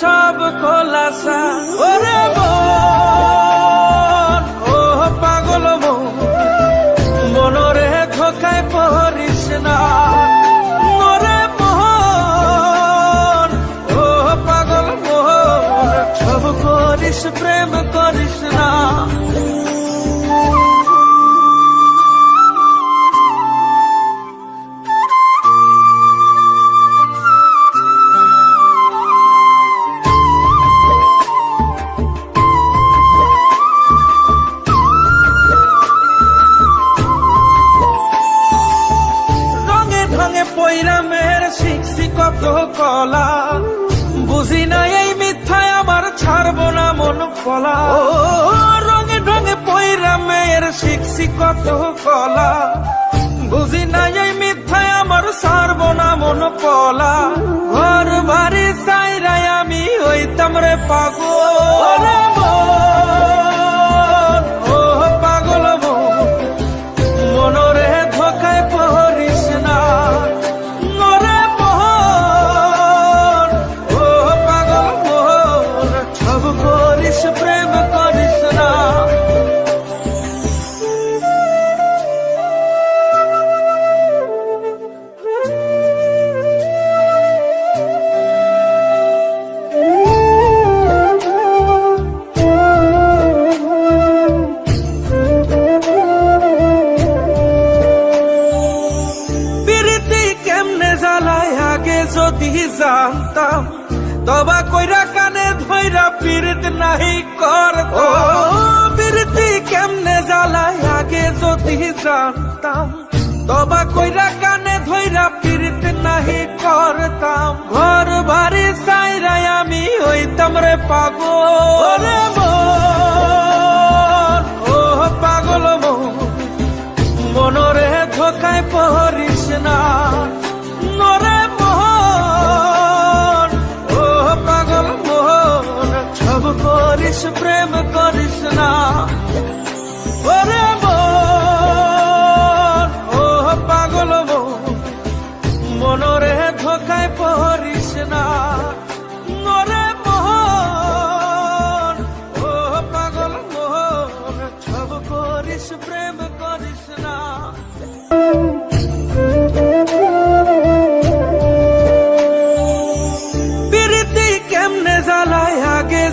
সব খোলাসা। ওরে ও পাগল মন মনরে ধোকায় পড়িস না। কলা। বুঝি না এই মিথ্যায় আমার ছাড়বো না মন কলা। ও রঙে ঢঙে মেয়ের শিখছি কত কলা। বুঝি না এই মিথ্যায় আমার ছাড়বো না মন কলা। ঘর বাড়ি সাইরাই আমি ওই তামরে পাগল। আগে যদি জানতাম তবা কইরা কানে ধইরা পীড়িত নাহি করত প্রীতি কেমনে জ্বালায় আগে যদি জানতাম তবা কইরা কানে ধইরা পীড়িত নাহি করতাম। ঘর বাড়ি সাইরাই আমি হইতাম রে পাগল। রে ও পাগল মন। মনরে ধোকায় পড়িস করিস প্রেম করিস না ওরে ও পাগল মনরে ধোকায় পড়িস না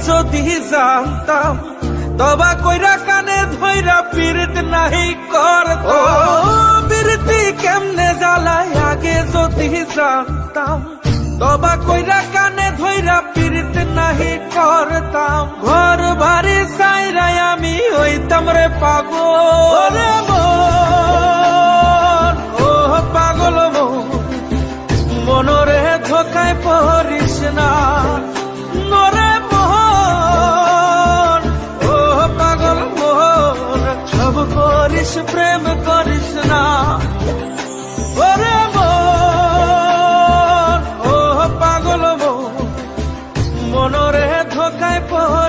যদি জানতাম তবা কইরা কানে ধইরা পিরিত নাহি করত। প্রীতি কেমনে জ্বালায় আগে যদি জানতাম তবা কইরা কানে ধইরা পিরিত নাহি করতাম। ঘর বাড়ি সাইরাই আমি হইতাম রে পাগল। ও পাগল মন মনরে ধোকায় পড়িস না। করিস প্রেম করিস না। ওরে মন ও পাগল মন। মনরে ধোকায় পড়